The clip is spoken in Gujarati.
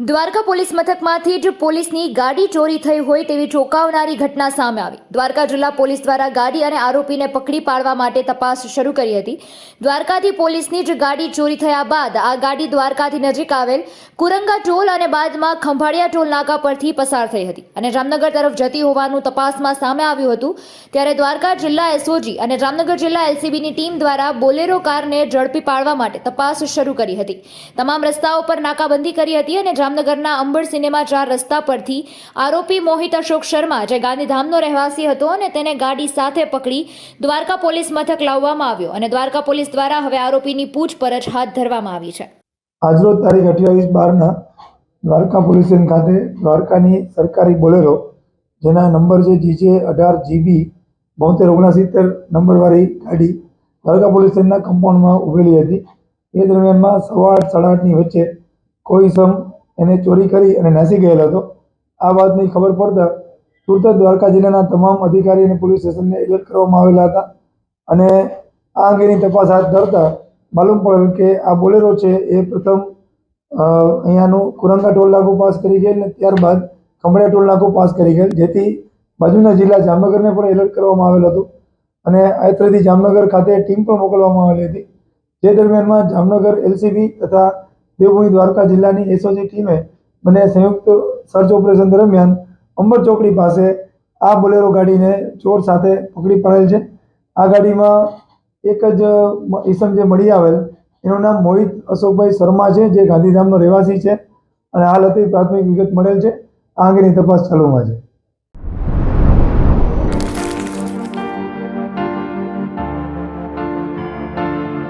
દ્વારકા પોલીસ મથકમાંથી જ પોલીસની ગાડી ચોરી થઈ હોય તેવી ચોંકાવનારી ઘટના સામે આવી. દ્વારકા જિલ્લા પોલીસ દ્વારા ગાડી અને આરોપીને પકડી પાડવા માટે તપાસ શરૂ કરી હતી. દ્વારકાથી પોલીસની જ ગાડી ચોરી થયા બાદ આ ગાડી દ્વારકાથી નજીક આવેલ કુરંગા ટોલ અને બાદમાં ખંભાળિયા ટોલ નાકા પરથી પસાર થઈ હતી અને જામનગર તરફ જતી હોવાનું તપાસમાં સામે આવ્યું હતું. ત્યારે દ્વારકા જિલ્લા એસઓજી અને જામનગર જિલ્લા એલસીબીની ટીમ દ્વારા બોલેરો કારને ઝડપી પાડવા માટે તપાસ શરૂ કરી હતી. તમામ રસ્તાઓ પર નાકાબંધી કરી હતી અને જામનગરના અંબડ સિનેમા ચાર રસ્તા પરથી આરોપી મોહિત અશોક શર્મા, જે ગાંધીધામનો રહેવાસી હતો અને તેને ગાડી સાથે પકડી દ્વારકા પોલીસ મથક લાવવામાં આવ્યો અને દ્વારકા પોલીસ દ્વારા હવે આરોપીની પૂછપરછ હાથ ધરવામાં આવી છે. આજરોજ તારીખ અઠ્યાવીસ બારના દ્વારકા પોલીસ સ્ટેશન ખાતે દ્વારકાની સરકારી બોલેરો, જેના નંબર છે જીજે અઢાર જીબી બોતેર ઓગણસિત્તેર નંબરવાળી ગાડી દ્વારકા પોલીસ સ્ટેશનના કમ્પાઉન્ડમાં ઊભેલી હતી. એ દરમિયાનમાં સવા આઠ સાડા આઠની વચ્ચે કોઈ સમ એને ચોરી કરી અને નાસી ગયેલો હતો. આ વાતની ખબર પડતા તુરત દ્વારકા જિલ્લાના તમામ અધિકારી અને પોલીસ સ્ટેશનને એલર્ટ કરવામાં આવેલા હતા અને આ અંગેની તપાસ હાથ ધરતા માલુમ પડેલ કે આ બોલેરો છે એ પ્રથમ અહીંયાનું કુરંગા ટોલ નાકું પાસ કરી ગયેલ ને ત્યારબાદ ખંભળિયા ટોલ નાકું પાસ કરી ગયેલ, જેથી બાજુના જિલ્લા જામનગરને પણ એલર્ટ કરવામાં આવેલ હતું અને આયત્રથી જામનગર ખાતે ટીમ પણ મોકલવામાં આવેલી હતી. જે દરમિયાનમાં જામનગર, એલસીબી તથા દેવભૂમિ દ્વારકા જિલ્લાની એસઓજી ટીમે મને સંયુક્ત સર્ચ ઓપરેશન દરમિયાન અંબર ચોકડી પાસે આ બોલેરો ગાડીને ચોર સાથે પકડી પાડેલ છે. આ ગાડીમાં એક જ ઈસમ જે મળી આવેલ, એનું નામ મોહિત અશોકભાઈ શર્મા છે, જે ગાંધીધામનો રહેવાસી છે અને હાલ હતી પ્રાથમિક વિગત મળેલ છે. આ અંગેની તપાસ ચાલુમાં છે.